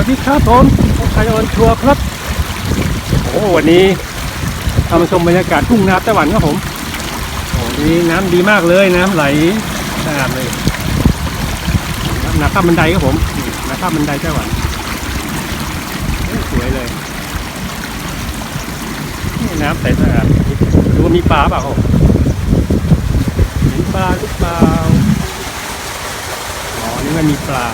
วัสดีครับผมไทยออนทัวร์ครับ โอ้วันนี้ทำชมบรรยากาศทุ่งนาไต้หวันครับผมโอ้นี้น้ำดีมากเลยน้ำไหลสะอาดเลยครับนาข้ามบันไดครับผมนี่นาข้ามบันไดไต้หวันโอ้สวยเลยนี่น้ำใสสะอาดดูว่ามีปลาเปล่าครับผมเห็นปลาหรือเปล่าอ๋อนี่มันมีปลา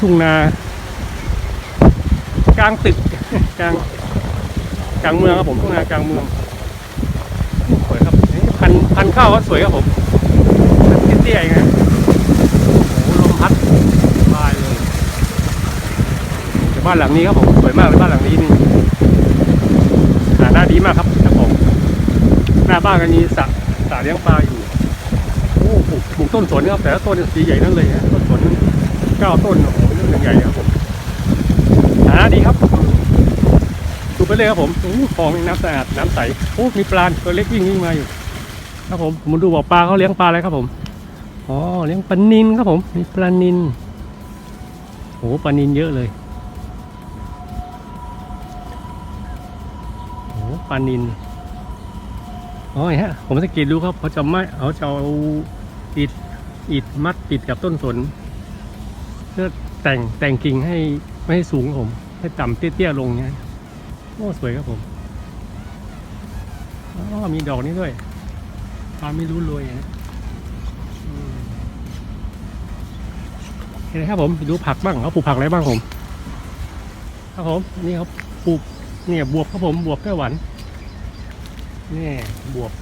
ทุ่งนากลางตึกกลางกลางเมืองครับผมทุ่งนากลางเมืองสวยครับนี่พันพันข้าวก็สวยครับผมพันเตี้ยๆเองโอ้ลมพัดสบายเลยแต่บ้านหลังนี้ครับผมสวยมากเลยบ้านหลังนี้นี่หาหน้าดีมากครับครับผมหน้าบ้านก็มีสระสระเลี้ยงปลาอยู่โอ้ปลูกปลูกต้นสนครับแต่ละต้นสีใหญ่นั่นเลยฮะต้น เก้าต้นโอ้โหเรื่องใหญ่ครับผมหาดีครับดูไปเลยครับผมอ้โหคลองน้ำสะอาดน้ำใสโอ้มีปลาตัวเล็กวิ่งวิ่งมาอยู่ ครับผมผมาดูบ่อปลาเขาเลี้ยงปลาอะไรครับผมอ๋อเลี้ยงปลานินครับผมมีปลานินโอ้หปลานินเยอะเลยโอ้ปลานินอ๋อเห็นฮะผมสังเกตดูครับเขาจะไม่เขาจะเอาอิฐอิฐมัดติดกับต้นสน เพื่อแต่งแต่งกิ่งให้ไม่ให้สูงผม ให้ต่ำเตี้ยๆลงเนี้ยโอ้สวยครับผมอ๋อมีดอกนี้ด้วยปลาไม่รู้รวยนะเห็นไหมครับผมดูผักบ้างเขาปลูกผักอะไรบ้างผม ครับผมนี่เขาปลูกเนี่ยบวบครับผมบวบไต้หวันนี่บวบ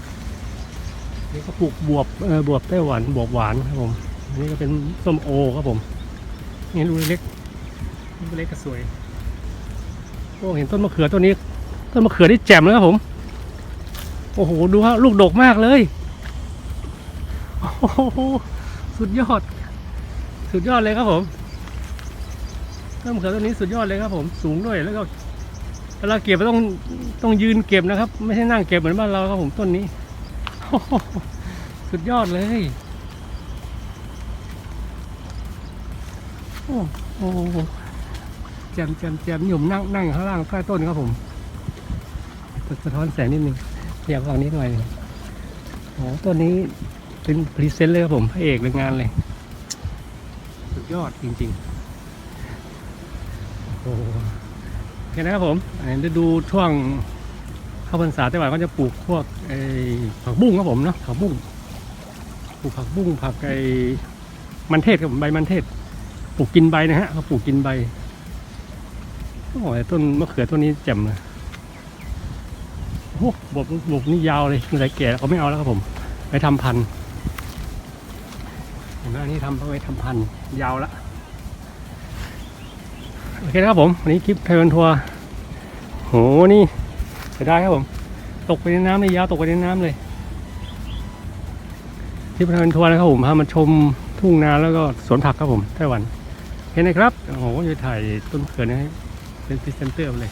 นี่เขาปลูกบวบเออบวบไต้หวันบวบหวานครับผมนนี้ก็เป็นส้มโอครับผม นี่ลูเล็กลูเล็กก็สวยโอ้เห็นต้นมะเขือต้นนี้ ต้นมะเขือที่แจ่มเลยครับผม โอ้โหดูฮะลูกดกมากเลยโอ้โหสุดยอด สุดยอดเลยครับผมต้นมะเขือต้นนี้สุดยอดเลยครับผม สูงด้วยแล้วก็เวลาเก็บต้องต้องยืนเก็บนะครับ ไม่ใช่นั่งเก็บเหมือนบ้านเราครับผมต้นนี้สุดยอดเลย โอ้โหแจมแจมแจมหยุ่มนั่งนั่งข้างล่างใต้ต้นครับผมสะท้อนแสงนิดนึงอยากเอานี้หน่อยโอ้ต้นนี้เป็นพรีเซนต์เลยครับผมพระเอกเลยงานเลย สุดยอดจริงๆโอ้โหโอเคนะครับผมอันนี้จะดูช่วงเข้าพรรษาไต้หวันก็จะปลูกพวกไอ้ผักบุ้งครับผมเนาะผักบุ้งปลูกผักบุ้งผักไอ้มันเทศครับผมใบมันเทศ ปลูกกินใบนะฮะเขาปลูกกินใบโอ้ยต้นมะเขือต้นนี้แจ่มเลยโอ้โหบวบบบนี่ยาวเลยอะไรแก่เขาไม่เอาแล้วครับผม ไปทำพันธุ์เห็นไหมอันนี้ทำไว้ทำพันธุ์ยาวละโอเคนะครับผมวันนี้คลิปไทยวันทัวร์โหนี่เสียดายครับผม ตกไปในน้ำเลยยาวตกไปในน้ำเลยคลิปไทยวันทัวร์นะครับผมพามาชมทุ่งนาแล้วก็สวนผักครับผมไต้หวัน เห็นไหมครับ โอ้โหจะถ่ายต้นเขื่อนนี้เป็นพรีเซนเตอร์เลย